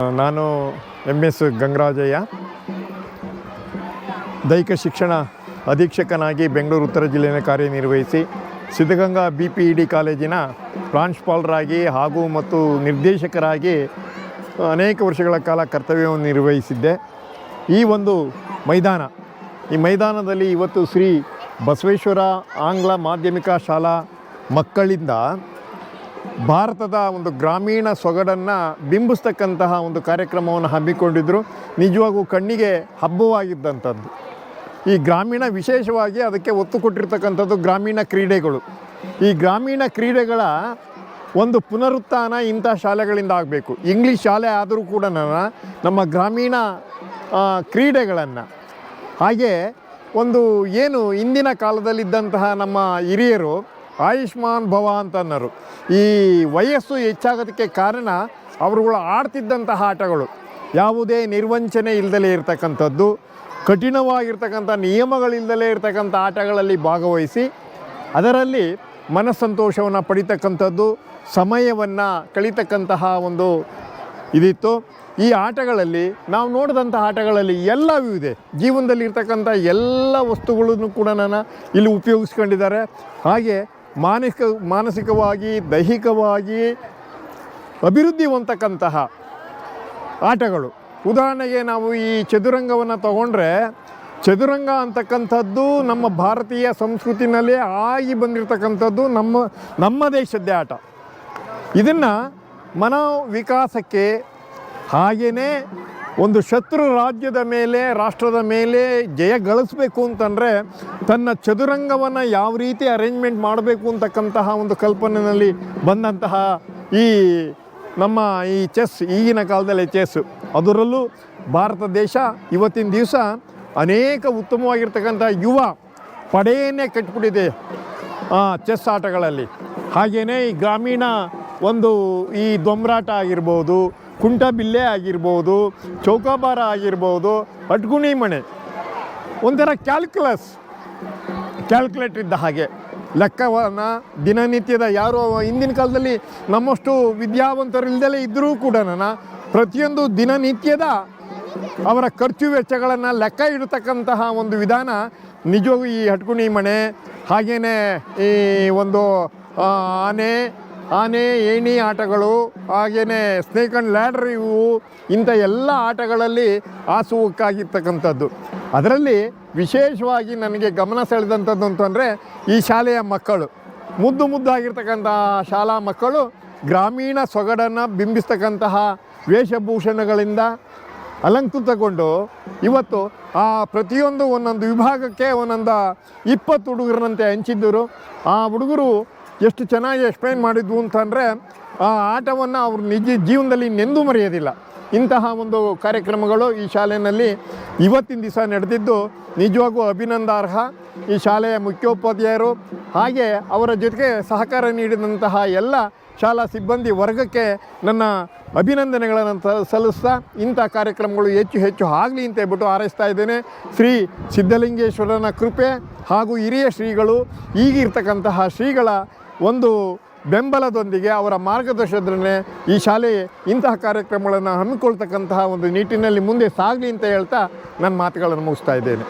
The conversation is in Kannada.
ನಾನು ಎಂ ಎಸ್ ಗಂಗರಾಜಯ್ಯ. ದೈಹಿಕ ಶಿಕ್ಷಣ ಅಧೀಕ್ಷಕನಾಗಿ ಬೆಂಗಳೂರು ಉತ್ತರ ಜಿಲ್ಲೆಯ ಕಾರ್ಯನಿರ್ವಹಿಸಿ Siddaganga B P E D ಕಾಲೇಜಿನ ಪ್ರಾಂಶುಪಾಲರಾಗಿ ಹಾಗೂ ಮತ್ತು ನಿರ್ದೇಶಕರಾಗಿ ಅನೇಕ ವರ್ಷಗಳ ಕಾಲ ಕರ್ತವ್ಯವನ್ನು ನಿರ್ವಹಿಸಿದ್ದೆ. ಈ ಒಂದು ಮೈದಾನ, ಈ ಮೈದಾನದಲ್ಲಿ ಇವತ್ತು ಶ್ರೀ ಬಸವೇಶ್ವರ ಆಂಗ್ಲ ಮಾಧ್ಯಮಿಕ ಶಾಲಾ ಮಕ್ಕಳಿಂದ ಭಾರತದ ಒಂದು ಗ್ರಾಮೀಣ ಸೊಗಡನ್ನು ಬಿಂಬಿಸ್ತಕ್ಕಂತಹ ಒಂದು ಕಾರ್ಯಕ್ರಮವನ್ನು ಹಮ್ಮಿಕೊಂಡಿದ್ದರು ನಿಜವಾಗೂ ಕಣ್ಣಿಗೆ ಹಬ್ಬವಾಗಿದ್ದಂಥದ್ದು. ಈ ಗ್ರಾಮೀಣ ವಿಶೇಷವಾಗಿ ಅದಕ್ಕೆ ಒತ್ತು ಕೊಟ್ಟಿರ್ತಕ್ಕಂಥದ್ದು ಗ್ರಾಮೀಣ ಕ್ರೀಡೆಗಳು. ಈ ಗ್ರಾಮೀಣ ಕ್ರೀಡೆಗಳ ಒಂದು ಪುನರುತ್ಥಾನ ಇಂಥ ಶಾಲೆಗಳಿಂದ ಆಗಬೇಕು. ಇಂಗ್ಲೀಷ್ ಶಾಲೆ ಆದರೂ ಕೂಡ ನಮ್ಮ ಗ್ರಾಮೀಣ ಕ್ರೀಡೆಗಳನ್ನು. ಹಾಗೆ ಒಂದು ಏನು ಇಂದಿನ ಕಾಲದಲ್ಲಿದ್ದಂತಹ ನಮ್ಮ ಹಿರಿಯರು ಆಯುಷ್ಮಾನ್ ಭವ ಅಂತ ಅನ್ನೋರು ಈ ವಯಸ್ಸು ಹೆಚ್ಚಾಗೋದಕ್ಕೆ ಕಾರಣ ಅವರುಗಳು ಆಡ್ತಿದ್ದಂತಹ ಆಟಗಳು. ಯಾವುದೇ ನಿರ್ವಂಚನೆ ಇಲ್ಲದಲೇ ಇರತಕ್ಕಂಥದ್ದು, ಕಠಿಣವಾಗಿರ್ತಕ್ಕಂಥ ನಿಯಮಗಳಿಲ್ಲದಲೇ ಇರತಕ್ಕಂಥ ಆಟಗಳಲ್ಲಿ ಭಾಗವಹಿಸಿ, ಅದರಲ್ಲಿ ಮನಸ್ಸಂತೋಷವನ್ನು ಪಡಿತಕ್ಕಂಥದ್ದು, ಸಮಯವನ್ನು ಕಳೀತಕ್ಕಂತಹ ಒಂದು ಇದಿತ್ತು. ಈ ಆಟಗಳಲ್ಲಿ ನಾವು ನೋಡಿದಂಥ ಆಟಗಳಲ್ಲಿ ಎಲ್ಲವೂ ಇದೆ. ಜೀವನದಲ್ಲಿ ಇರ್ತಕ್ಕಂಥ ಎಲ್ಲ ವಸ್ತುಗಳನ್ನು ಕೂಡ ನಾನು ಇಲ್ಲಿ ಉಪಯೋಗಿಸ್ಕೊಂಡಿದ್ದಾರೆ. ಹಾಗೆ ಮಾನಸಿಕ, ಮಾನಸಿಕವಾಗಿ, ದೈಹಿಕವಾಗಿ ಅಭಿವೃದ್ಧಿ ಹೊಂದತಕ್ಕಂತಹ ಆಟಗಳು. ಉದಾಹರಣೆಗೆ ನಾವು ಈ ಚದುರಂಗವನ್ನು ತಗೊಂಡ್ರೆ, ಚದುರಂಗ ಅಂತಕ್ಕಂಥದ್ದು ನಮ್ಮ ಭಾರತೀಯ ಸಂಸ್ಕೃತಿನಲ್ಲಿ ಆಗಿ ಬಂದಿರತಕ್ಕಂಥದ್ದು ನಮ್ಮ ನಮ್ಮ ದೇಶದ್ದೇ ಆಟ. ಇದನ್ನು ಮನೋವಿಕಾಸಕ್ಕೆ ಹಾಗೆಯೇ ಒಂದು ಶತ್ರು ರಾಜ್ಯದ ಮೇಲೆ, ರಾಷ್ಟ್ರದ ಮೇಲೆ ಜಯ ಗಳಿಸಬೇಕು ಅಂತಂದರೆ ತನ್ನ ಚದುರಂಗವನ್ನು ಯಾವ ರೀತಿ ಅರೇಂಜ್ಮೆಂಟ್ ಮಾಡಬೇಕು ಅಂತಕ್ಕಂತಹ ಒಂದು ಕಲ್ಪನೆಯಲ್ಲಿ ಬಂದಂತಹ ಈ ನಮ್ಮ ಈ ಚೆಸ್ ಈಗಿನ ಕಾಲದಲ್ಲಿ ಚೆಸ್ ಅದರಲ್ಲೂ ಭಾರತ ದೇಶ ಇವತ್ತಿನ ದಿವಸ ಅನೇಕ ಉತ್ತಮವಾಗಿರ್ತಕ್ಕಂಥ ಯುವ ಪಡೆಯನ್ನೇ ಕಟ್ಬಿಟ್ಟಿದೆ ಚೆಸ್ ಆಟಗಳಲ್ಲಿ. ಹಾಗೆಯೇ ಈ ಗ್ರಾಮೀಣ ಒಂದು ಈ ದೊಂಬರಾಟ ಆಗಿರ್ಬೋದು ಕುಂಟಬಿಲ್ಲೆ ಆಗಿರ್ಬೋದು, ಚೌಕಾಬಾರ ಆಗಿರ್ಬೋದು, ಅಟ್ಗುಣಿ ಮಣೆ. ಒಂಥರ ಕ್ಯಾಲ್ಕುಲಸ್, ಕ್ಯಾಲ್ಕುಲೇಟ್ ಇದ್ದ ಹಾಗೆ. ಲೆಕ್ಕವನ್ನು ದಿನನಿತ್ಯದ ಯಾರು ಹಿಂದಿನ ಕಾಲದಲ್ಲಿ ನಮ್ಮಷ್ಟು ವಿದ್ಯಾವಂತರು ಇದ್ದರೂ ಕೂಡ ಪ್ರತಿಯೊಂದು ದಿನನಿತ್ಯದ ಅವರ ಖರ್ಚು ವೆಚ್ಚಗಳನ್ನು ಲೆಕ್ಕ ಇಡತಕ್ಕಂತಹ ಒಂದು ವಿಧಾನ ನಿಜವಾಗೂ ಈ ಹಟ್ಕುಣಿ ಮಣೆ ಹಾಗೆಯೇ ಈ ಒಂದು ಆನೆ ಆನೆ, ಏಣಿ ಆಟಗಳು ಹಾಗೆಯೇ ಸ್ನೇಕ್ ಆ್ಯಂಡ್ ಲ್ಯಾಡರ್ ಇವು ಇಂಥ ಎಲ್ಲ ಆಟಗಳಲ್ಲಿ ಆಸುವಕ್ಕಾಗಿರ್ತಕ್ಕಂಥದ್ದು. ಅದರಲ್ಲಿ ವಿಶೇಷವಾಗಿ ನನಗೆ ಗಮನ ಸೆಳೆದಂಥದ್ದು ಅಂತಂದರೆ ಈ ಶಾಲೆಯ ಮಕ್ಕಳು. ಮುದ್ದು ಮುದ್ದಾಗಿರ್ತಕ್ಕಂಥ ಶಾಲಾ ಮಕ್ಕಳು ಗ್ರಾಮೀಣ ಸೊಗಡನ್ನು ಬಿಂಬಿಸ್ತಕ್ಕಂತಹ ವೇಷಭೂಷಣಗಳಿಂದ ಅಲಂಕೃತಗೊಂಡು ಇವತ್ತು ಆ ಪ್ರತಿಯೊಂದು ಒಂದೊಂದು ವಿಭಾಗಕ್ಕೆ ಒಂದೊಂದು ಇಪ್ಪತ್ತು ಹುಡುಗರನ್ನಂತೆ ಹಂಚಿದ್ದರು. ಆ ಹುಡುಗರು ಎಷ್ಟು ಚೆನ್ನಾಗಿ ಎಕ್ಸ್ಪ್ಲೈನ್ ಮಾಡಿದ್ವು ಅಂತಂದರೆ, ಆ ಆಟವನ್ನು ಅವರು ನಿಜ ಜೀವನದಲ್ಲಿ ನೆಂದು ಮರೆಯೋದಿಲ್ಲ. ಇಂತಹ ಒಂದು ಕಾರ್ಯಕ್ರಮಗಳು ಈ ಶಾಲೆಯಲ್ಲಿ ಇವತ್ತಿನ ದಿವಸ ನಡೆದಿದ್ದು, ನಿಜವಾಗೂ ಅಭಿನಂದಾರ್ಹ. ಈ ಶಾಲೆಯ ಮುಖ್ಯೋಪಾಧ್ಯಾಯರು ಹಾಗೆ ಅವರ ಜೊತೆಗೆ ಸಹಕಾರ ನೀಡಿದಂತಹ ಎಲ್ಲ ಶಾಲಾ ಸಿಬ್ಬಂದಿ ವರ್ಗಕ್ಕೆ ನನ್ನ ಅಭಿನಂದನೆಗಳನ್ನು ಸಲ್ಲಿಸ್ತಾ ಇಂಥ ಕಾರ್ಯಕ್ರಮಗಳು ಹೆಚ್ಚು ಹೆಚ್ಚು ಆಗಲಿ ಅಂತ ಹೇಳ್ಬಿಟ್ಟು ಹಾರೈಸ್ತಾ ಇದ್ದೇನೆ. ಶ್ರೀ ಸಿದ್ಧಲಿಂಗೇಶ್ವರನ ಕೃಪೆ ಹಾಗೂ ಹಿರಿಯ ಶ್ರೀಗಳು ಈಗಿರ್ತಕ್ಕಂತಹ ಶ್ರೀಗಳ ಒಂದು ಬೆಂಬಲದೊಂದಿಗೆ ಅವರ ಮಾರ್ಗದರ್ಶನದಲ್ಲೇ ಈ ಶಾಲೆ ಇಂತಹ ಕಾರ್ಯಕ್ರಮಗಳನ್ನು ಹಮ್ಮಿಕೊಳ್ತಕ್ಕಂತಹ ಒಂದು ನಿಟ್ಟಿನಲ್ಲಿ ಮುಂದೆ ಸಾಗಲಿ ಅಂತ ಹೇಳ್ತಾ ನನ್ನ ಮಾತುಗಳನ್ನು ಮುಗಿಸ್ತಾ ಇದ್ದೇನೆ.